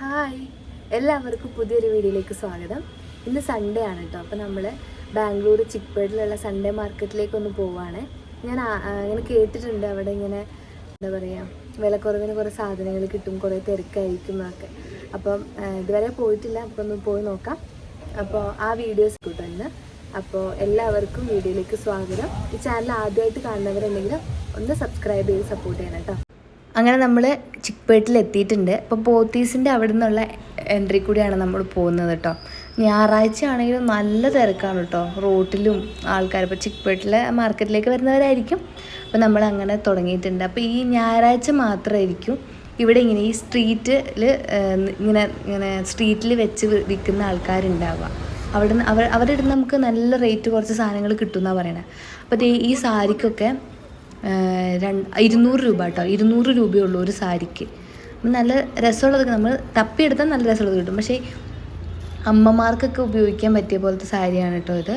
Hi എല്ലാവർക്കും പുതിയൊരു വീഡിയോയിലേക്ക് സ്വാഗതം. ഇന്ന് സൺഡേ ആണ് കേട്ടോ അപ്പോൾ നമ്മൾ ബാംഗ്ലൂർ ചിക്പേട്ടിലുള്ള സൺഡേ മാർക്കറ്റിലേക്ക് ഒന്ന് പോവാണ്. ഞാൻ ഇങ്ങനെ കേട്ടിട്ടുണ്ട്. അവിടെ ഇങ്ങനെ എന്താ പറയുക വിലക്കുറവിന് കുറേ സാധനങ്ങൾ കിട്ടും കുറേ തിരക്കായിരിക്കും എന്നൊക്കെ. അപ്പം ഇതുവരെ പോയിട്ടില്ല. അപ്പോൾ ഒന്ന് പോയി നോക്കാം. അപ്പോൾ ആ വീഡിയോസ് കിട്ടും ഇന്ന് അപ്പോൾ എല്ലാവർക്കും വീഡിയോയിലേക്ക് സ്വാഗതം. ഈ ചാനൽ ആദ്യമായിട്ട് കാണുന്നവരുണ്ടെങ്കിൽ ഒന്ന് സബ്സ്ക്രൈബ് ചെയ്ത് സപ്പോർട്ട് ചെയ്യണം കേട്ടോ അങ്ങനെ നമ്മൾ ചിക്ക്പേട്ടിൽ എത്തിയിട്ടുണ്ട്. അപ്പോൾ പോത്തീസിന്റെ അവിടെ നിന്നുള്ള എൻട്രി കൂടിയാണ് നമ്മൾ പോകുന്നത് കേട്ടോ ഞായറാഴ്ച ആണെങ്കിലും നല്ല തിരക്കാണ് കേട്ടോ റോട്ടിലും ആൾക്കാർ ഇപ്പോൾ ചിക്ക്പേട്ടിലെ മാർക്കറ്റിലേക്ക് വരുന്നവരായിരിക്കും. അപ്പോൾ നമ്മൾ അങ്ങനെ തുടങ്ങിയിട്ടുണ്ട്. അപ്പോൾ ഈ ഞായറാഴ്ച മാത്രമായിരിക്കും ഇവിടെ ഇങ്ങനെ ഈ സ്ട്രീറ്റിൽ ഇങ്ങനെ ഇങ്ങനെ സ്ട്രീറ്റിൽ വെച്ച് വിൽക്കുന്ന ആൾക്കാരുണ്ടാവുക. അവിടെ അവർ അവരുടെ നമുക്ക് നല്ല റേറ്റ് കുറച്ച് സാധനങ്ങൾ കിട്ടുമെന്നാണ് പറയണത് അപ്പോൾ ഈ സാരിക്കൊക്കെ ഇരുന്നൂറ് രൂപ കേട്ടോ. ഇരുന്നൂറ് രൂപയുള്ളൂ ഒരു സാരിക്ക്. നല്ല രസമുള്ളത് നമ്മൾ തപ്പിയെടുത്താൽ നല്ല രസമുള്ളത് കിട്ടും. പക്ഷേ അമ്മമാർക്കൊക്കെ ഉപയോഗിക്കാൻ പറ്റിയ പോലത്തെ സാരിയാണ് കേട്ടോ ഇത്.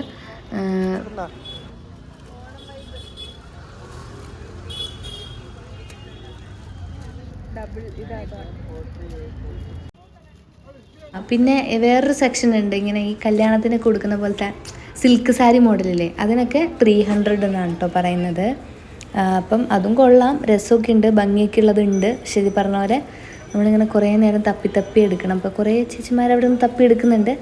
പിന്നെ വേറൊരു സെക്ഷൻ ഉണ്ട്. ഇങ്ങനെ ഈ കല്യാണത്തിന് കൊടുക്കുന്ന പോലത്തെ സിൽക്ക് സാരി മോഡലില്ലേ? അതിനൊക്കെ ത്രീ ഹൺഡ്രഡ് എന്നാണ് കേട്ടോ പറയുന്നത്. അപ്പം അതും കൊള്ളാം. രസമൊക്കെ ഉണ്ട് ഭംഗിയൊക്കെ ഉള്ളതുണ്ട് ശരി പറഞ്ഞ പോലെ നമ്മളിങ്ങനെ കുറേ നേരം തപ്പി തപ്പി എടുക്കണം. അപ്പോൾ കുറേ ചേച്ചിമാർ അവിടെ നിന്ന് തപ്പി എടുക്കുന്നുണ്ട്.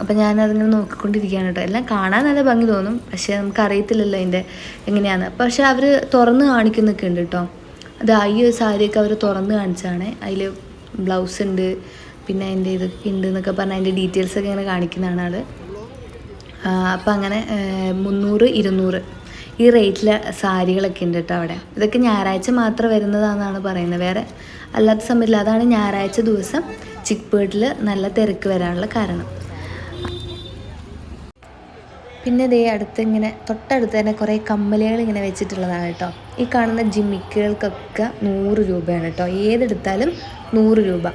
അപ്പം ഞാനതിങ്ങനെ നോക്കിക്കൊണ്ടിരിക്കുകയാണ് കേട്ടോ. എല്ലാം കാണാൻ നല്ല ഭംഗി തോന്നും. പക്ഷേ നമുക്ക് അറിയത്തില്ലല്ലോ അതിന്റെ എങ്ങനെയാണ് പക്ഷേ അവർ തുറന്ന് കാണിക്കുന്നൊക്കെ ഉണ്ട് കേട്ടോ. അത് ഈ ഒരു സാരിയൊക്കെ അവർ തുറന്ന് കാണിച്ചാണ് അതിൽ ബ്ലൗസ് ഉണ്ട്. പിന്നെ അതിന്റെ ഇതൊക്കെ ഉണ്ട് എന്നൊക്കെ പറഞ്ഞാൽ അതിന്റെ ഡീറ്റെയിൽസ് ഒക്കെ ഇങ്ങനെ കാണിക്കുന്നതാണ് ആൾ അപ്പം അങ്ങനെ മുന്നൂറ് ഇരുന്നൂറ്. ഈ റേറ്റിലെ സാരികളൊക്കെ ഉണ്ട് കേട്ടോ അവിടെ. ഇതൊക്കെ ഞായറാഴ്ച മാത്രം വരുന്നതാണെന്നാണ് പറയുന്നത്. വേറെ അല്ലാത്ത സമയത്തിൽ അതാണ് ഞായറാഴ്ച ദിവസം ചിക്ക്പേട്ടിൽ നല്ല തിരക്ക് വരാനുള്ള കാരണം. പിന്നെ ദേ അടുത്ത് ഇങ്ങനെ തൊട്ടടുത്ത് തന്നെ കുറേ കമ്മലുകൾ ഇങ്ങനെ വെച്ചിട്ടുള്ളതാണ് കേട്ടോ. ഈ കാണുന്ന ജിമ്മിക്കുകൾക്കൊക്കെ നൂറ് രൂപയാണ് കേട്ടോ. ഏതെടുത്താലും നൂറ് രൂപ.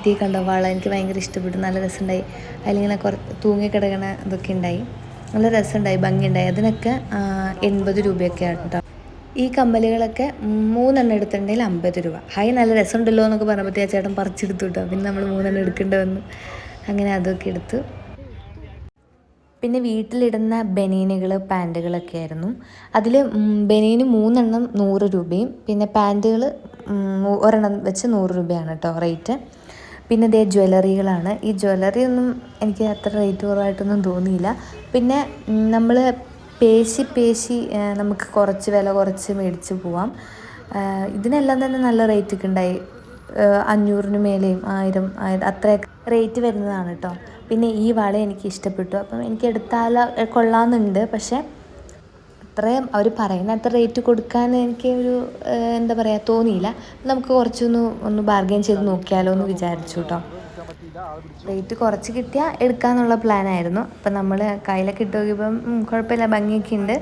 ഇതേ കണ്ടോ വള എനിക്ക് ഭയങ്കര ഇഷ്ടപ്പെട്ടു. നല്ല രസമുണ്ടായി. അതിലിങ്ങനെ കുറ തൂങ്ങിക്കിടക്കണ ഇതൊക്കെ ഉണ്ടായി. നല്ല രസമുണ്ടായി ഭംഗിയുണ്ടായി. അതിനൊക്കെ എൺപത് രൂപയൊക്കെ കേട്ടോ ഈ കമ്മലുകളൊക്കെ മൂന്നെണ്ണം എടുത്തിട്ടുണ്ടെങ്കിൽ അമ്പത് രൂപ. ഹായ് നല്ല രസമുണ്ടല്ലോ എന്നൊക്കെ പറഞ്ഞപ്പോഴത്തേ ആ ചേട്ടൻ പറിച്ചെടുത്തു കേട്ടോ പിന്നെ നമ്മൾ മൂന്നെണ്ണം എടുക്കേണ്ടി വന്നു അങ്ങനെ അതൊക്കെ എടുത്തു. പിന്നെ വീട്ടിലിടുന്ന ബനീനുകൾ പാന്റുകളൊക്കെ ആയിരുന്നു. അതിൽ ബനീന് മൂന്നെണ്ണം നൂറ് രൂപയും പിന്നെ പാന്റുകൾ ഒരെണ്ണം വെച്ച് നൂറ് രൂപയാണ് കേട്ടോ റേറ്റ്. പിന്നെ ഇതേ ജ്വല്ലറികളാണ്. ഈ ജ്വല്ലറി ഒന്നും എനിക്ക് അത്ര റേറ്റ് കുറവായിട്ടൊന്നും തോന്നിയില്ല. പിന്നെ നമ്മൾ പേശി പേശി നമുക്ക് കുറച്ച് വില കുറച്ച് മേടിച്ച് പോവാം. ഇതിനെല്ലാം തന്നെ നല്ല റേറ്റ് ഒക്കെ ഉണ്ടായി. അഞ്ഞൂറിന് മേലെയും ആയിരം അത്രയൊക്കെ റേറ്റ് വരുന്നതാണ് കേട്ടോ പിന്നെ ഈ വള എനിക്ക് ഇഷ്ടപ്പെട്ടു. അപ്പം എനിക്ക് എടുത്താൽ കൊള്ളാമെന്നുണ്ട്. പക്ഷേ അത്രയും അവർ പറയുന്ന അത്ര റേറ്റ് കൊടുക്കാൻ എനിക്ക് ഒരു എന്താ പറയുക തോന്നിയില്ല. നമുക്ക് കുറച്ചൊന്ന് ഒന്ന് ബാർഗെയിൻ ചെയ്ത് നോക്കിയാലോ എന്ന് വിചാരിച്ചു കേട്ടോ റേറ്റ് കുറച്ച് കിട്ടിയാൽ എടുക്കാന്നുള്ള പ്ലാനായിരുന്നു അപ്പം നമ്മൾ കയ്യിലൊക്കെ ഇട്ട് നോക്കിയപ്പം കുഴപ്പമില്ല ഭംഗിയൊക്കെ ഉണ്ട്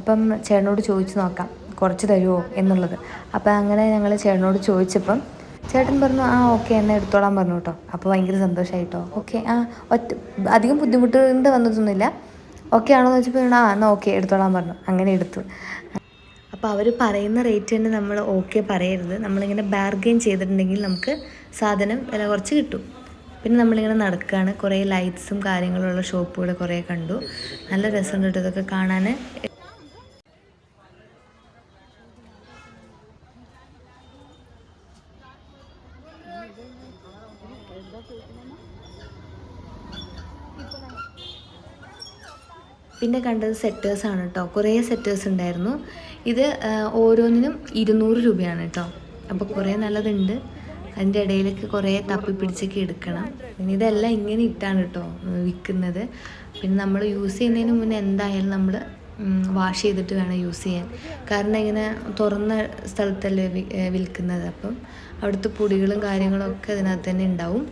അപ്പം ചേട്ടനോട് ചോദിച്ചു നോക്കാം കുറച്ച് തരുമോ എന്നുള്ളത്. അപ്പം അങ്ങനെ ഞങ്ങൾ ചേട്ടനോട് ചോദിച്ചപ്പം ചേട്ടൻ പറഞ്ഞു ആ ഓക്കെ എന്നെ എടുത്തോളാൻ പറഞ്ഞു കേട്ടോ അപ്പോൾ ഭയങ്കര സന്തോഷമായിട്ടോ ഓക്കെ ആ ഒറ്റ അധികം ബുദ്ധിമുട്ടുണ്ട് വന്നതൊന്നുമില്ല. ഓക്കെ ആണോ എന്ന് വെച്ചപ്പോൾ ആ എന്നാൽ ഓക്കെ എടുത്തോളാൻ പറഞ്ഞു. അങ്ങനെ എടുത്തു. അപ്പോൾ അവർ പറയുന്ന റേറ്റ് തന്നെ നമ്മൾ ഓക്കെ പറയരുത്. നമ്മളിങ്ങനെ ബാർഗെയിൻ ചെയ്തിട്ടുണ്ടെങ്കിൽ നമുക്ക് സാധനം വില കുറച്ച് കിട്ടും. പിന്നെ നമ്മളിങ്ങനെ നടക്കുകയാണ് കുറേ ലൈറ്റ്സും കാര്യങ്ങളുള്ള ഷോപ്പുകൾ കുറേ കണ്ടു. നല്ല രസമുണ്ട് ഇതൊക്കെ കാണാൻ പിന്നെ കണ്ടത് സെറ്റേഴ്സാണ് കേട്ടോ കുറേ സെറ്റേഴ്സ് ഉണ്ടായിരുന്നു. ഇത് ഓരോന്നിനും ഇരുന്നൂറ് രൂപയാണ് കേട്ടോ അപ്പോൾ കുറേ നല്ലതുണ്ട്. അതിന്റെ ഇടയിലേക്ക് കുറേ തപ്പി പിടിച്ചൊക്കെ എടുക്കണം. പിന്നെ ഇതെല്ലാം ഇങ്ങനെ ഇട്ടാണ് കേട്ടോ വിൽക്കുന്നത്. പിന്നെ നമ്മൾ യൂസ് ചെയ്യുന്നതിന് മുന്നേ എന്തായാലും നമ്മൾ വാഷ് ചെയ്തിട്ട് വേണം യൂസ് ചെയ്യാൻ. കാരണം ഇങ്ങനെ തുറന്ന സ്ഥലത്തല്ലേ വിൽക്കുന്നത്. അപ്പം അവിടുത്തെ പൊടികളും കാര്യങ്ങളും ഒക്കെ ഇതിനകത്ത് തന്നെ ഉണ്ടാവും.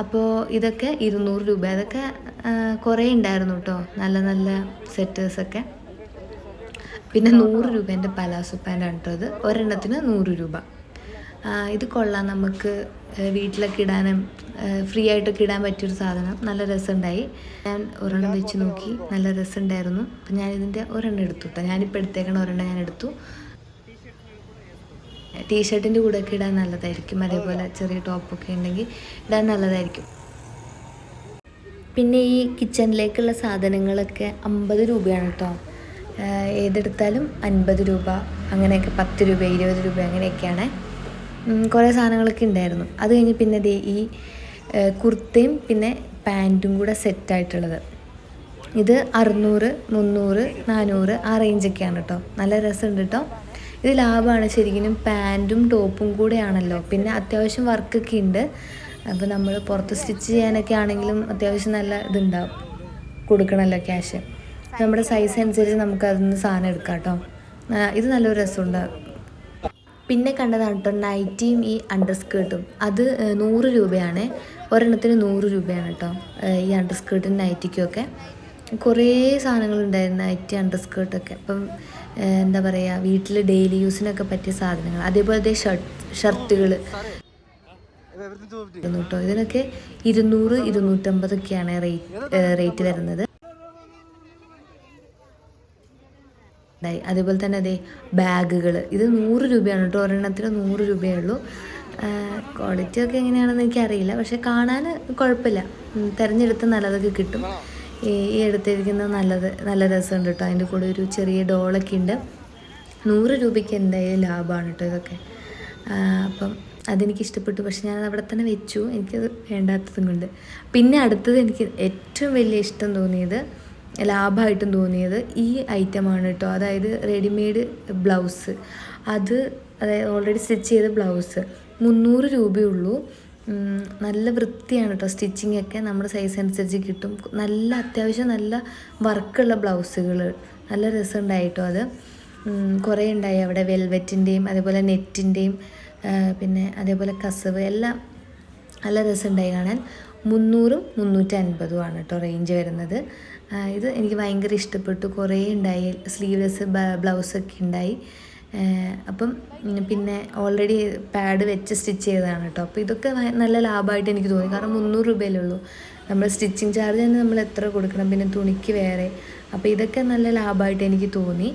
അപ്പോൾ ഇതൊക്കെ ഇരുന്നൂറ് രൂപ. അതൊക്കെ കുറേ ഉണ്ടായിരുന്നു കേട്ടോ നല്ല നല്ല സെറ്റേഴ്സൊക്കെ പിന്നെ നൂറ് രൂപേന്റെ പലാസോ പാന്റാണ് കേട്ടോ ഇത്. ഒരെണ്ണത്തിന് നൂറ് രൂപ. ഇത് കൊള്ളാം. നമുക്ക് വീട്ടിലൊക്കെ ഇടാനും ഫ്രീ ആയിട്ടൊക്കെ ഇടാൻ പറ്റിയൊരു സാധനം. നല്ല രസമുണ്ടായി ഞാൻ ഒരെണ്ണം വെച്ച് നോക്കി. നല്ല രസമുണ്ടായിരുന്നു അപ്പം ഞാനിതിന്റെ ഒരെണ്ണം എടുത്തു കേട്ടോ ഞാനിപ്പോൾ എടുത്തേക്കണ ഒരെണ്ണം ഞാൻ എടുത്തു. ടീഷർട്ടിന്റെ കൂടെയൊക്കെ ഇടാൻ നല്ലതായിരിക്കും. അതേപോലെ ചെറിയ ടോപ്പൊക്കെ ഉണ്ടെങ്കിൽ ഇടാൻ നല്ലതായിരിക്കും. പിന്നെ ഈ കിച്ചണിലേക്കുള്ള സാധനങ്ങളൊക്കെ അമ്പത് രൂപയാണ് കേട്ടോ. ഏതെടുത്താലും അൻപത് രൂപ അങ്ങനെയൊക്കെ പത്ത് രൂപ ഇരുപത് രൂപ അങ്ങനെയൊക്കെയാണ്. കുറേ സാധനങ്ങളൊക്കെ ഉണ്ടായിരുന്നു. അത് കഴിഞ്ഞ് പിന്നെ ദേ ഈ കുർത്തയും പിന്നെ പാന്റും കൂടെ സെറ്റായിട്ടുള്ളത്. ഇത് അറുന്നൂറ് മുന്നൂറ് നാനൂറ് ആ റേഞ്ചൊക്കെയാണ് കേട്ടോ. നല്ല രസമുണ്ട് കേട്ടോ. ഇത് ലാഭമാണ് ശരിക്കും പാന്റും ടോപ്പും കൂടെയാണല്ലോ. പിന്നെ അത്യാവശ്യം വർക്കൊക്കെ ഉണ്ട് അപ്പോൾ നമ്മൾ പുറത്ത് സ്റ്റിച്ച് ചെയ്യാനൊക്കെ ആണെങ്കിലും അത്യാവശ്യം നല്ല ഇതുണ്ടാവും. കൊടുക്കണമല്ലോ ക്യാഷ്. നമ്മുടെ സൈസ് അനുസരിച്ച് നമുക്ക് അതിൽ നിന്ന് സാധനം എടുക്കാം കേട്ടോ ഇത് നല്ലൊരു രസമുണ്ട് പിന്നെ കണ്ടതാണ് കേട്ടോ നൈറ്റിയും ഈ അണ്ടർ സ്കേർട്ടും അത് നൂറ് രൂപയാണ്. ഒരെണ്ണത്തിന് നൂറ് രൂപയാണ് കേട്ടോ ഈ അണ്ടർ സ്കേർട്ടും നൈറ്റിക്കും ഒക്കെ. കുറേ സാധനങ്ങളുണ്ടായിരുന്നു നൈറ്റി അണ്ടർ സ്കേർട്ടൊക്കെ അപ്പം എന്താ പറയുക വീട്ടിൽ ഡെയിലി യൂസിനൊക്കെ പറ്റിയ സാധനങ്ങൾ. അതേപോലത്തെ ഷർട്ട് ഷർട്ടുകൾ കേട്ടോ ഇതിനൊക്കെ ഇരുന്നൂറ് ഇരുന്നൂറ്റമ്പതൊക്കെയാണ് റേറ്റ് റേറ്റ് വരുന്നത്. അതേപോലെ തന്നെ അതെ ബാഗുകൾ ഇത് നൂറ് രൂപയാണ് കേട്ടോ. ഒരെണ്ണത്തിന് നൂറ് രൂപയേ ഉള്ളൂ ക്വാളിറ്റി ഒക്കെ എങ്ങനെയാണെന്ന് എനിക്കറിയില്ല. പക്ഷെ കാണാൻ കുഴപ്പമില്ല. തിരഞ്ഞെടുത്ത് നല്ലതൊക്കെ കിട്ടും. ഈ എടുത്തിരിക്കുന്നത് നല്ലത് നല്ല രസമുണ്ട് കേട്ടോ. അതിന്റെ കൂടെ ഒരു ചെറിയ ഡോളൊക്കെ ഉണ്ട്. നൂറ് രൂപയ്ക്ക് എന്തായാലും ലാഭമാണ് കേട്ടോ ഇതൊക്കെ. അപ്പം അതെനിക്ക് ഇഷ്ടപ്പെട്ടു. പക്ഷെ ഞാൻ അവിടെ തന്നെ വെച്ചു. എനിക്കത് വേണ്ടാത്തതും കൊണ്ട്. പിന്നെ അടുത്തത് എനിക്ക് ഏറ്റവും വലിയ ഇഷ്ടം തോന്നിയത് ലാഭമായിട്ടും തോന്നിയത് ഈ ഐറ്റമാണ് കേട്ടോ. അതായത് റെഡിമെയ്ഡ് ബ്ലൗസ്. അത് അതായത് ഓൾറെഡി സ്റ്റിച്ച് ചെയ്ത ബ്ലൗസ്. മുന്നൂറ് രൂപയുള്ളൂ നല്ല വൃത്തിയാണ് കേട്ടോ സ്റ്റിച്ചിങ് ഒക്കെ നമ്മുടെ സൈസ് അനുസരിച്ച് കിട്ടും. നല്ല അത്യാവശ്യം നല്ല വർക്കുള്ള ബ്ലൗസുകൾ നല്ല രസമുണ്ടായിട്ടോ അത്. കുറേ ഉണ്ടായി അവിടെ വെൽവെറ്റിന്റെയും അതേപോലെ നെറ്റിന്റെയും പിന്നെ അതേപോലെ കസവ് എല്ലാം നല്ല രസമുണ്ടായി കാണാൻ. മുന്നൂറും മുന്നൂറ്റി അൻപതുമാണ് കേട്ടോ റേഞ്ച് വരുന്നത്. ഇത് എനിക്ക് ഭയങ്കര ഇഷ്ടപ്പെട്ടു. കുറേ ഉണ്ടായി. സ്ലീവ്ലെസ് ബ്ലൗസൊക്കെ ഉണ്ടായി. അപ്പം പിന്നെ ഓൾറെഡി പാഡ് വെച്ച് സ്റ്റിച്ച് ചെയ്തതാണ് കേട്ടോ അപ്പോൾ ഇതൊക്കെ നല്ല ലാഭമായിട്ട് എനിക്ക് തോന്നി. കാരണം മുന്നൂറ് രൂപയല്ലേ ഉള്ളൂ. നമ്മൾ സ്റ്റിച്ചിങ് ചാർജ് തന്നെ നമ്മൾ എത്ര കൊടുക്കണം? പിന്നെ തുണിക്ക് വേറെ. അപ്പോൾ ഇതൊക്കെ നല്ല ലാഭമായിട്ട് എനിക്ക് തോന്നി.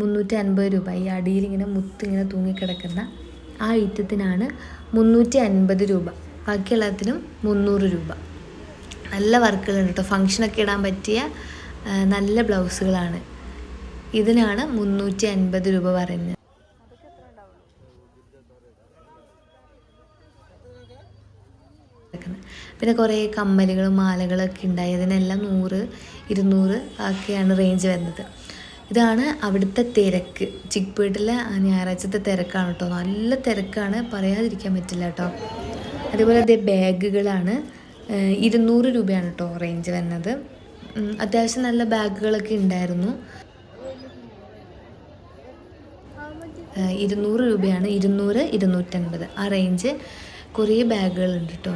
മുന്നൂറ്റി അൻപത് രൂപ. ഈ അടിയിൽ ഇങ്ങനെ മുത്ത് ഇങ്ങനെ തൂങ്ങിക്കിടക്കുന്ന ആ ഐറ്റത്തിനാണ് മുന്നൂറ്റി അൻപത് രൂപ. ബാക്കി എല്ലാത്തിനും മുന്നൂറ് രൂപ. നല്ല വർക്കുകളുണ്ട് കേട്ടോ ഫങ്ഷനൊക്കെ ഇടാൻ പറ്റിയ നല്ല ബ്ലൗസുകളാണ്. ഇതിനാണ് മുന്നൂറ്റി അൻപത് രൂപ പറയുന്നത്. പിന്നെ കുറേ കമ്മലുകളും മാലകളൊക്കെ ഉണ്ടായി. അതിനെല്ലാം നൂറ് ഇരുന്നൂറ് ഒക്കെയാണ് റേഞ്ച് വരുന്നത്. ഇതാണ് അവിടുത്തെ തിരക്ക്. ചിക്പേട്ടിലെ ഞായറാഴ്ചത്തെ തിരക്കാണ് കേട്ടോ. നല്ല തിരക്കാണ്. പറയാതിരിക്കാൻ പറ്റില്ല കേട്ടോ. അതുപോലെ അതേ ബാഗുകളാണ്. ഇരുന്നൂറ് രൂപയാണ് കേട്ടോ റേഞ്ച് വരുന്നത്. അത്യാവശ്യം നല്ല ബാഗുകളൊക്കെ ഉണ്ടായിരുന്നു. ഇരുന്നൂറ് രൂപയാണ് ഇരുന്നൂറ് ഇരുന്നൂറ്റൻപത്. ആ റേഞ്ച് കുറേ ബാഗുകളുണ്ട് കേട്ടോ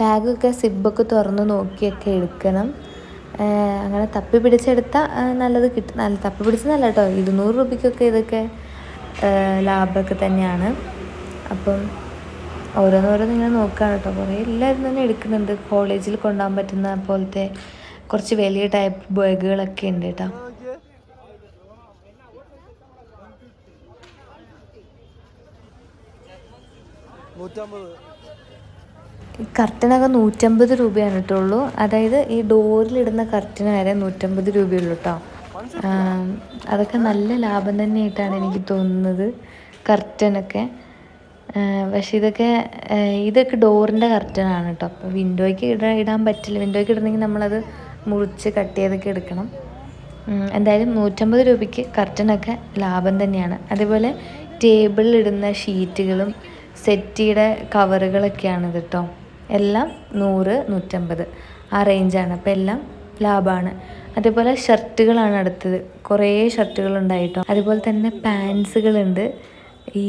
ബാഗൊക്കെ സിബൊക്കെ തുറന്ന് നോക്കിയൊക്കെ എടുക്കണം. അങ്ങനെ തപ്പി പിടിച്ചെടുത്താൽ നല്ലത് കിട്ടും നല്ല തപ്പി പിടിച്ചതല്ല കേട്ടോ ഇരുന്നൂറ് രൂപയ്ക്കൊക്കെ ഇതൊക്കെ ലാഭമൊക്കെ തന്നെയാണ്. അപ്പം ഓരോന്നോരോന്ന് നിങ്ങൾ നോക്കുകയാണ് കേട്ടോ കുറേ എല്ലാവരും തന്നെ എടുക്കുന്നുണ്ട്. കോളേജിൽ കൊണ്ടുപോകാൻ പറ്റുന്ന പോലത്തെ കുറച്ച് വലിയ ടൈപ്പ് ബാഗുകളൊക്കെ ഉണ്ട് കേട്ടോ കർട്ടനൊക്കെ നൂറ്റമ്പത് രൂപയാണ് കേട്ടുള്ളൂ അതായത് ഈ ഡോറിലിടുന്ന കർട്ടന് വരെ നൂറ്റമ്പത് രൂപയുള്ളൂ കേട്ടോ അതൊക്കെ നല്ല ലാഭം തന്നെയായിട്ടാണ് എനിക്ക് തോന്നുന്നത് കർട്ടനൊക്കെ. പക്ഷേ ഇതൊക്കെ ഇതൊക്കെ ഡോറിന്റെ കർട്ടനാണ് കേട്ടോ. അപ്പോൾ വിൻഡോയ്ക്ക് ഇടാൻ ഇടാൻ പറ്റില്ല. വിൻഡോയ്ക്ക് ഇടണമെങ്കിൽ നമ്മളത് മുറിച്ച് കട്ട് ചെയ്തൊക്കെ എടുക്കണം. എന്തായാലും നൂറ്റമ്പത് രൂപയ്ക്ക് കർട്ടനൊക്കെ ലാഭം തന്നെയാണ്. അതേപോലെ ടേബിളിലിടുന്ന ഷീറ്റുകളും സെറ്റിയുടെ കവറുകളൊക്കെയാണ് കേട്ടോ. എല്ലാം നൂറ് നൂറ്റമ്പത് ആ റേഞ്ചാണ്. അപ്പോൾ എല്ലാം ലാഭമാണ്. അതേപോലെ ഷർട്ടുകളാണ് അടുത്തത്. കുറേ ഷർട്ടുകളുണ്ടായിട്ടോ അതുപോലെ തന്നെ പാൻസുകളുണ്ട്. ഈ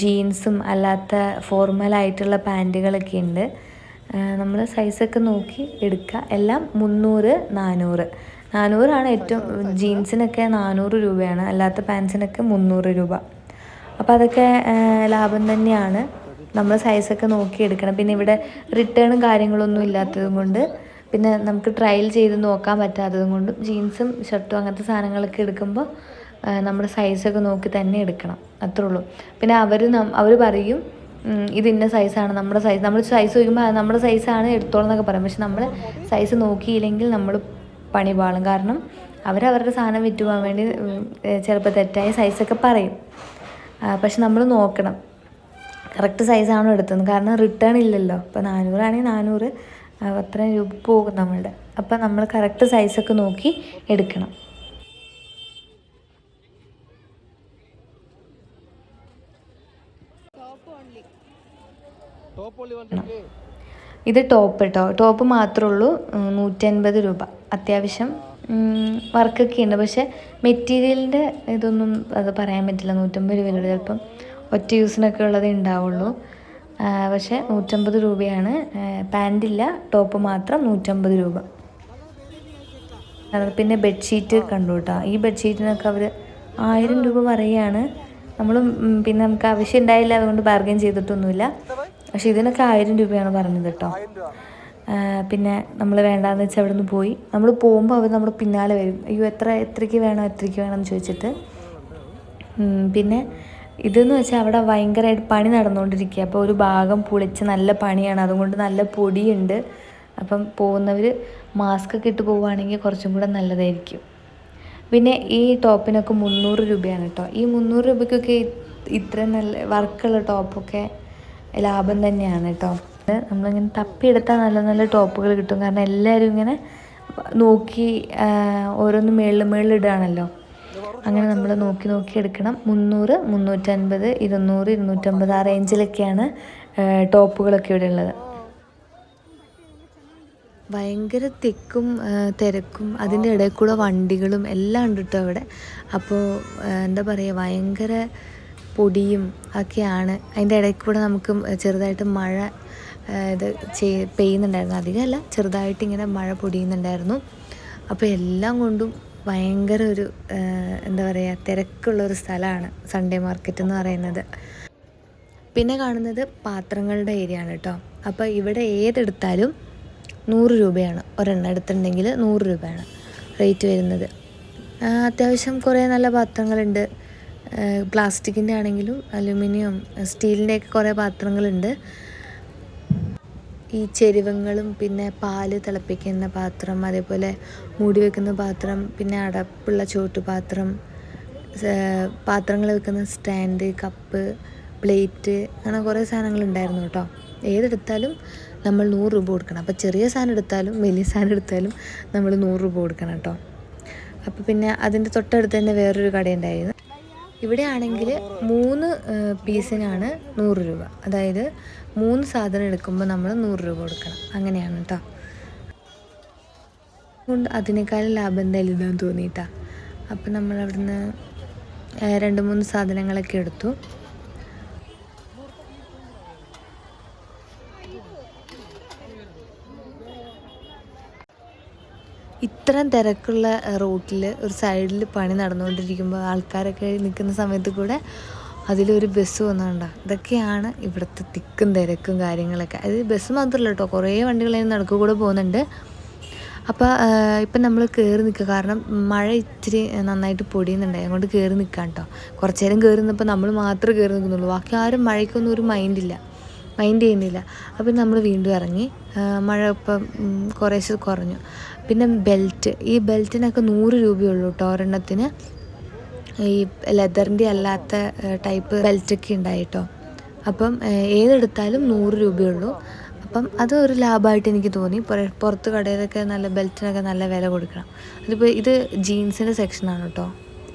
ജീൻസും അല്ലാത്ത ഫോർമലായിട്ടുള്ള പാന്റുകളൊക്കെ ഉണ്ട് നമ്മൾ സൈസൊക്കെ നോക്കി എടുക്കുക എല്ലാം മുന്നൂറ് നാനൂറ്. നാനൂറാണ് ഏറ്റവും ജീൻസിനൊക്കെ നാനൂറ് രൂപയാണ്. അല്ലാത്ത പാൻസിനൊക്കെ മുന്നൂറ് രൂപ. അപ്പോൾ അതൊക്കെ ലാഭം തന്നെയാണ്. നമ്മൾ സൈസൊക്കെ നോക്കി എടുക്കണം. പിന്നെ ഇവിടെ റിട്ടേണും കാര്യങ്ങളൊന്നും ഇല്ലാത്തതും കൊണ്ട് പിന്നെ നമുക്ക് ട്രയൽ ചെയ്ത് നോക്കാൻ പറ്റാത്തതും കൊണ്ടും ജീൻസും ഷർട്ടും അങ്ങനത്തെ സാധനങ്ങളൊക്കെ എടുക്കുമ്പോൾ നമ്മുടെ സൈസൊക്കെ നോക്കി തന്നെ എടുക്കണം. അത്രേ ഉള്ളൂ. പിന്നെ അവർ അവർ പറയും ഇത് ഇന്ന സൈസാണ് നമ്മുടെ സൈസ് നമ്മൾ സൈസ് ചോദിക്കുമ്പോൾ നമ്മുടെ സൈസാണ് എടുത്തോളം എന്നൊക്കെ പറയും. പക്ഷെ നമ്മൾ സൈസ് നോക്കിയില്ലെങ്കിൽ നമ്മൾ പണി പാളും. കാരണം അവരവരുടെ സാധനം വിറ്റ് പോകാൻ വേണ്ടി ചിലപ്പോൾ തെറ്റായ സൈസൊക്കെ പറയും. പക്ഷെ നമ്മൾ നോക്കണം. കറക്റ്റ് സൈസാണോ എടുത്തത് കാരണം റിട്ടേൺ ഇല്ലല്ലോ. അപ്പോൾ നാനൂറാണെങ്കിൽ നാനൂറ് അത്രയും രൂപ പോകും നമ്മളുടെ. അപ്പം നമ്മൾ കറക്റ്റ് സൈസൊക്കെ നോക്കി എടുക്കണം. ഇത് ടോപ്പ് കേട്ടോ ടോപ്പ് മാത്രമേ ഉള്ളൂ നൂറ്റൻപത് രൂപ. അത്യാവശ്യം വർക്കൊക്കെ ഉണ്ട്. പക്ഷേ മെറ്റീരിയലിന്റെ ഇതൊന്നും അത് പറയാൻ പറ്റില്ല. നൂറ്റമ്പത് രൂപയുള്ളൂ ചിലപ്പം ഒറ്റ യൂസിനൊക്കെ ഉള്ളതേ ഉണ്ടാവുള്ളൂ. പക്ഷേ നൂറ്റമ്പത് രൂപയാണ്. പാന്റില്ല ടോപ്പ് മാത്രം നൂറ്റമ്പത് രൂപ. പിന്നെ ബെഡ്ഷീറ്റ് കണ്ടു കേട്ടോ ഈ ബെഡ്ഷീറ്റിനൊക്കെ അവർ ആയിരം രൂപ പറയുകയാണ്. നമ്മൾ പിന്നെ നമുക്ക് ആവശ്യം ഉണ്ടായില്ല. അതുകൊണ്ട് ബാർഗൈൻ ചെയ്തിട്ടൊന്നുമില്ല. പക്ഷെ ഇതിനൊക്കെ ആയിരം രൂപയാണ് പറഞ്ഞത് കേട്ടോ. പിന്നെ നമ്മൾ വേണ്ടാന്ന് വെച്ചാൽ അവിടെ നിന്ന് പോയി. നമ്മൾ പോകുമ്പോൾ അവർ നമ്മുടെ പിന്നാലെ വരും. അയ്യോ എത്ര എത്രയ്ക്ക് വേണം എത്രയ്ക്ക് വേണം എന്ന് ചോദിച്ചിട്ട് പിന്നെ ഇതെന്ന് വെച്ചാൽ അവിടെ ഭയങ്കരമായിട്ട് പണി നടന്നുകൊണ്ടിരിക്കുക അപ്പോൾ ഒരു ഭാഗം പൊളിച്ച് നല്ല പണിയാണ്. അതുകൊണ്ട് നല്ല പൊടിയുണ്ട്. അപ്പം പോകുന്നവർ മാസ്ക് ഒക്കെ ഇട്ട് പോവുകയാണെങ്കിൽ കുറച്ചും കൂടെ നല്ലതായിരിക്കും. പിന്നെ ഈ ടോപ്പിനൊക്കെ മുന്നൂറ് രൂപയാണ് കേട്ടോ. ഈ മുന്നൂറ് രൂപയ്ക്കൊക്കെ ഇത്രയും നല്ല വർക്കുള്ള ടോപ്പൊക്കെ ലാഭം തന്നെയാണ് കേട്ടോ നമ്മളിങ്ങനെ തപ്പിയെടുത്താൽ നല്ല നല്ല ടോപ്പുകൾ കിട്ടും. കാരണം എല്ലാവരും ഇങ്ങനെ നോക്കി ഓരോന്ന് മേളിൽ മേളിൽ ഇടുകയാണല്ലോ. അങ്ങനെ നമ്മൾ നോക്കി നോക്കി എടുക്കണം. മുന്നൂറ് മുന്നൂറ്റൻപത് ഇരുന്നൂറ് ഇരുന്നൂറ്റമ്പത് ആ റേഞ്ചിലൊക്കെയാണ് ടോപ്പുകളൊക്കെ ഇവിടെ ഉള്ളത്. ഭയങ്കര തിക്കും തിരക്കും അതിന്റെ ഇടയിൽ കൂടെ വണ്ടികളും എല്ലാം ഉണ്ട് കേട്ടോ അവിടെ അപ്പോൾ എന്താ പറയുക ഭയങ്കര പൊടിയും ഒക്കെയാണ്. അതിന്റെ ഇടയിൽ കൂടെ നമുക്ക് ചെറുതായിട്ട് മഴ ഇത് ചെയ് പെയ്യുന്നുണ്ടായിരുന്നു. അധികമല്ല ചെറുതായിട്ട് ഇങ്ങനെ മഴ പൊടിയുന്നുണ്ടായിരുന്നു. അപ്പോൾ എല്ലാം കൊണ്ടും ഭയങ്കര ഒരു എന്താ പറയുക തിരക്കുള്ള ഒരു സ്ഥലമാണ് സൺഡേ മാർക്കറ്റ് എന്ന് പറയുന്നത്. പിന്നെ കാണുന്നത് പാത്രങ്ങളുടെ ഏരിയ ആണ് കേട്ടോ. അപ്പോൾ ഇവിടെ ഏതെടുത്താലും നൂറ് രൂപയാണ്. ഒരെണ്ണം എടുത്തിട്ടുണ്ടെങ്കിൽ നൂറ് രൂപയാണ് റേറ്റ് വരുന്നത്. അത്യാവശ്യം കുറേ നല്ല പാത്രങ്ങളുണ്ട്. പ്ലാസ്റ്റിക്കിന്റെ ആണെങ്കിലും അലുമിനിയം സ്റ്റീലിന്റെയൊക്കെ കുറേ പാത്രങ്ങളുണ്ട്. ഈ ചെരുവങ്ങളും പിന്നെ പാൽ തിളപ്പിക്കുന്ന പാത്രം അതേപോലെ മൂടി വെക്കുന്ന പാത്രം പിന്നെ അടപ്പുള്ള ചോട്ടുപാത്രം പാത്രങ്ങൾ വെക്കുന്ന സ്റ്റാൻഡ് കപ്പ് പ്ലേറ്റ് അങ്ങനെ കുറേ സാധനങ്ങൾ ഉണ്ടായിരുന്നു കേട്ടോ. ഏതെടുത്താലും നമ്മൾ നൂറ് രൂപ കൊടുക്കണം. അപ്പോൾ ചെറിയ സാധനം എടുത്താലും വലിയ സാധനം എടുത്താലും നമ്മൾ നൂറ് രൂപ കൊടുക്കണം കേട്ടോ. അപ്പോൾ പിന്നെ അതിന്റെ തൊട്ടടുത്ത് തന്നെ വേറൊരു കടയുണ്ടായിരുന്നു. ഇവിടെ ആണെങ്കിൽ മൂന്ന് പീസിനാണ് നൂറ് രൂപ. അതായത് മൂന്ന് സാധനം എടുക്കുമ്പോൾ നമ്മൾ നൂറ് രൂപ കൊടുക്കണം. അങ്ങനെയാണ് കേട്ടോ കൊണ്ട് അതിനേക്കാളും ലാഭം എന്തായാലും ഇതാന്ന് തോന്നിയിട്ടാണ് അപ്പം നമ്മൾ അവിടുന്ന് രണ്ട് മൂന്ന് സാധനങ്ങളൊക്കെ എടുത്തു. ഇത്രയും തിരക്കുള്ള റോട്ടിൽ ഒരു സൈഡിൽ പണി നടന്നുകൊണ്ടിരിക്കുമ്പോൾ ആൾക്കാരൊക്കെ നിൽക്കുന്ന സമയത്ത് കൂടെ അതിലൊരു ബസ് വന്നുകൊണ്ടാ ഇതൊക്കെയാണ് ഇവിടുത്തെ തിക്കും തിരക്കും കാര്യങ്ങളൊക്കെ. അത് ബസ് മാത്രമല്ല കേട്ടോ കുറേ വണ്ടികൾ അതിന് നടക്കു കൂടെ പോകുന്നുണ്ട്. അപ്പോൾ ഇപ്പം നമ്മൾ കയറി നിൽക്കുക. കാരണം മഴ ഇച്ചിരി നന്നായിട്ട് പൊടിയുന്നുണ്ട്. അതുകൊണ്ട് കയറി നിൽക്കാം കേട്ടോ. കുറച്ച് നേരം കയറി നിന്നപ്പോൾ നമ്മൾ മാത്രമേ കയറി നിൽക്കുന്നുള്ളൂ. ബാക്കി ആരും മഴയ്ക്കൊന്നും ഒരു മൈൻഡില്ല മൈൻഡ് ചെയ്യുന്നില്ല. അപ്പം നമ്മൾ വീണ്ടും ഇറങ്ങി. മഴ ഇപ്പം കുറേശ്ശെ കുറഞ്ഞു. പിന്നെ ബെൽറ്റ് ഈ ബെൽറ്റിനൊക്കെ നൂറ് രൂപയുള്ളൂ കേട്ടോ ഒരെണ്ണത്തിന്. ഈ ലെതറിന്റെ അല്ലാത്ത ടൈപ്പ് ബെൽറ്റൊക്കെ ഉണ്ടായിട്ടോ അപ്പം ഏതെടുത്താലും നൂറ് രൂപയുള്ളൂ. അപ്പം അത് ഒരു ലാഭമായിട്ട് എനിക്ക് തോന്നി. പുറത്ത് കടയിലൊക്കെ നല്ല ബെൽറ്റിനൊക്കെ നല്ല വില കൊടുക്കണം. അതിപ്പോൾ ഇത് ജീൻസിന്റെ സെക്ഷനാണ് കേട്ടോ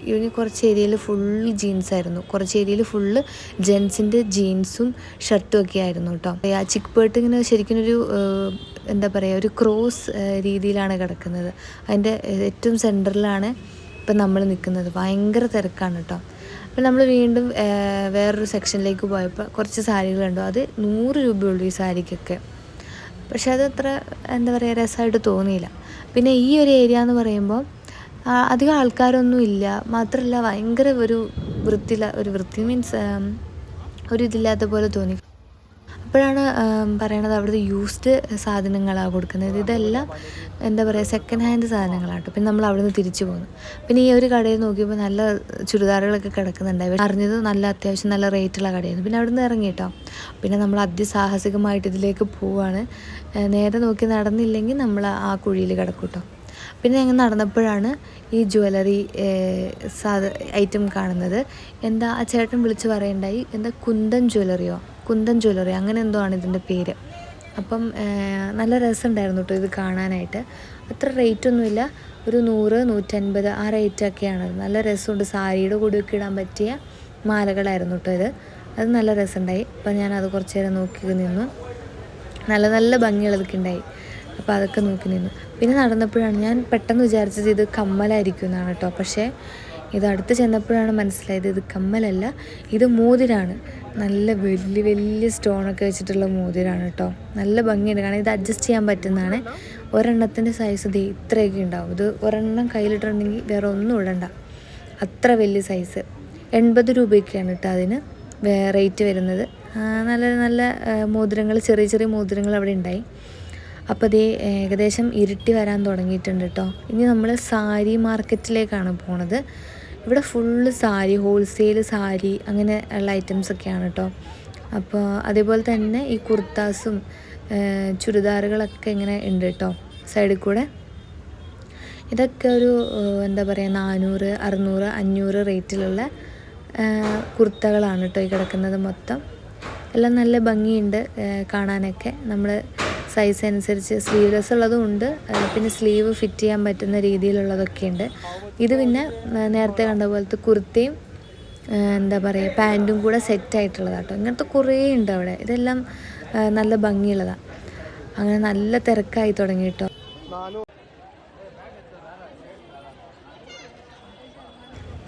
ഇവന് കുറച്ച് ഏരിയയിൽ ഫുൾ ജീൻസ് ആയിരുന്നു. കുറച്ച് ഏരിയയിൽ ഫുള്ള് ജെൻസിന്റെ ജീൻസും ഷർട്ടും ഒക്കെ ആയിരുന്നു കേട്ടോ ആ ചിക്ക് ഇങ്ങനെ ശരിക്കും ഒരു എന്താ പറയുക ഒരു ക്രോസ് രീതിയിലാണ് കിടക്കുന്നത്. അതിന്റെ ഏറ്റവും സെന്ററിലാണ് ഇപ്പം നമ്മൾ നിൽക്കുന്നത് ഭയങ്കര തിരക്കാണ് കേട്ടോ അപ്പം നമ്മൾ വീണ്ടും വേറൊരു സെക്ഷനിലേക്ക് പോയപ്പോൾ കുറച്ച് സാരികൾ കണ്ടു. അത് നൂറ് രൂപയുള്ളൂ ഈ സാരിക്കൊക്കെ. പക്ഷെ അത് അത്ര എന്താ പറയുക രസമായിട്ട് തോന്നിയില്ല. പിന്നെ ഈ ഒരു ഏരിയ എന്ന് പറയുമ്പോൾ അധികം ആൾക്കാരൊന്നും ഇല്ല. മാത്രമല്ല ഭയങ്കര ഒരു വൃത്തിയില്ല ഒരു വൃത്തി മീൻസ് ഒരു ഇതില്ലാത്ത പോലെ തോന്നി. അപ്പോഴാണ് പറയണത് അവിടുത്തെ യൂസ്ഡ് സാധനങ്ങളാണ് കൊടുക്കുന്നത്. ഇതെല്ലാം എന്താ പറയുക സെക്കൻഡ് ഹാൻഡ് സാധനങ്ങളാണ് കേട്ടോ പിന്നെ നമ്മൾ അവിടെ നിന്ന് തിരിച്ചു പോകുന്നു പിന്നെ ഈ ഒരു കടയിൽ നോക്കിയപ്പോൾ നല്ല ചുരിദാറുകളൊക്കെ കിടക്കുന്നുണ്ടായി അറിഞ്ഞത് നല്ല അത്യാവശ്യം നല്ല റേറ്റുള്ള കടയായിരുന്നു. പിന്നെ അവിടെ നിന്ന് ഇറങ്ങി കേട്ടോ പിന്നെ നമ്മൾ അതിസാഹസികമായിട്ട് ഇതിലേക്ക് പോവാണ്. നേരെ നോക്കി നടന്നില്ലെങ്കിൽ നമ്മൾ ആ കുഴിയിൽ കിടക്കും കേട്ടോ പിന്നെ ഞങ്ങൾ നടന്നപ്പോഴാണ് ഈ ജ്വല്ലറി സാധ ഐറ്റം കാണുന്നത്. എന്താ ആ ചേട്ടൻ വിളിച്ച് പറയണ്ടായി എന്താ കുന്തൻ ജ്വല്ലറിയോ? കുന്തൻ ജ്വല്ലറി അങ്ങനെ എന്തോ ആണ് ഇതിന്റെ പേര്. അപ്പം നല്ല രസമുണ്ടായിരുന്നു കേട്ടോ ഇത് കാണാനായിട്ട്. അത്ര റേറ്റ് ഒന്നുമില്ല ഒരു നൂറ് നൂറ്റൻപത് ആ റേറ്റൊക്കെയാണ് നല്ല രസമുണ്ട്. സാരിയുടെ കൂടെയൊക്കെ ഇടാൻ പറ്റിയ മാലകളായിരുന്നു കേട്ടോ ഇത്. അത് നല്ല രസമുണ്ടായി. അപ്പം ഞാനത് കുറച്ച് നേരം നോക്കി നിന്നു. നല്ല നല്ല ഭംഗിയുള്ളതൊക്കെ ഉണ്ടായി. അപ്പോൾ അതൊക്കെ നോക്കി നിന്നു. പിന്നെ നടന്നപ്പോഴാണ് ഞാൻ പെട്ടെന്ന് വിചാരിച്ചത് ഇത് കമ്മലായിരിക്കും എന്നാണ് കേട്ടോ. പക്ഷേ ഇത് അടുത്ത് ചെന്നപ്പോഴാണ് മനസ്സിലായത് ഇത് കമ്മലല്ല ഇത് മോതിരാണ്. നല്ല വലിയ വലിയ സ്റ്റോണൊക്കെ വെച്ചിട്ടുള്ള മോതിരാണ് കേട്ടോ. നല്ല ഭംഗിയുണ്ട്. കാരണം ഇത് അഡ്ജസ്റ്റ് ചെയ്യാൻ പറ്റുന്നതാണ്. ഒരെണ്ണത്തിന്റെ സൈസ് ഇത് ഇത്രയൊക്കെ ഉണ്ടാവും. ഇത് ഒരെണ്ണം കയ്യിലിട്ടുണ്ടെങ്കിൽ വേറെ ഒന്നും ഇടണ്ട. അത്ര വലിയ സൈസ് എൺപത് രൂപയൊക്കെയാണ് കേട്ടോ അതിന് റേറ്റ് വരുന്നത്. നല്ല നല്ല മോതിരങ്ങൾ ചെറിയ ചെറിയ മോതിരങ്ങൾ അവിടെ ഉണ്ടായി. അപ്പോൾ അതേ ഏകദേശം ഇരുട്ടി വരാൻ തുടങ്ങിയിട്ടുണ്ട് കേട്ടോ ഇനി നമ്മൾ സാരി മാർക്കറ്റിലേക്കാണ് പോണത്. ഇവിടെ ഫുള്ള് സാരി ഹോൾസെയിൽ സാരി അങ്ങനെ ഉള്ള ഐറ്റംസ് ഒക്കെയാണ് കേട്ടോ അപ്പോൾ അതേപോലെ തന്നെ ഈ കുർത്താസും ചുരിദാറുകളൊക്കെ ഇങ്ങനെ ഉണ്ട് കേട്ടോ സൈഡിൽ കൂടെ. ഇതൊക്കെ ഒരു എന്താ പറയുക നാനൂറ് അറുന്നൂറ് അഞ്ഞൂറ് റേറ്റിലുള്ള കുർത്തകളാണ് കേട്ടോ ഈ കിടക്കുന്നത് മൊത്തം. എല്ലാം നല്ല ഭംഗിയുണ്ട് കാണാനൊക്കെ. നമ്മൾ സൈസ് അനുസരിച്ച് സ്ലീവ്ലെസ് ഉള്ളതും ഉണ്ട്. പിന്നെ സ്ലീവ് ഫിറ്റ് ചെയ്യാൻ പറ്റുന്ന രീതിയിലുള്ളതൊക്കെ ഉണ്ട്. ഇത് പിന്നെ നേരത്തെ കണ്ട പോലത്തെ കുർത്തയും എന്താ പറയുക പാന്റും കൂടെ സെറ്റായിട്ടുള്ളതാണ് കേട്ടോ ഇങ്ങനത്തെ കുറേ ഉണ്ട് അവിടെ. ഇതെല്ലാം നല്ല ഭംഗിയുള്ളതാണ് അങ്ങനെ നല്ല തിരക്കായി തുടങ്ങി കേട്ടോ.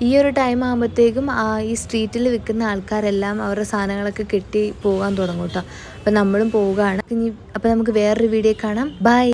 ഈ ഒരു ടൈം ആകുമ്പോഴത്തേക്കും ഈ സ്ട്രീറ്റിൽ വിൽക്കുന്ന ആൾക്കാരെല്ലാം അവരുടെ സാധനങ്ങളൊക്കെ കിട്ടി പോകാൻ തുടങ്ങും കേട്ടോ അപ്പം നമ്മളും പോവുകയാണ്. ഇനി അപ്പം നമുക്ക് വേറൊരു വീഡിയോ കാണാം. ബൈ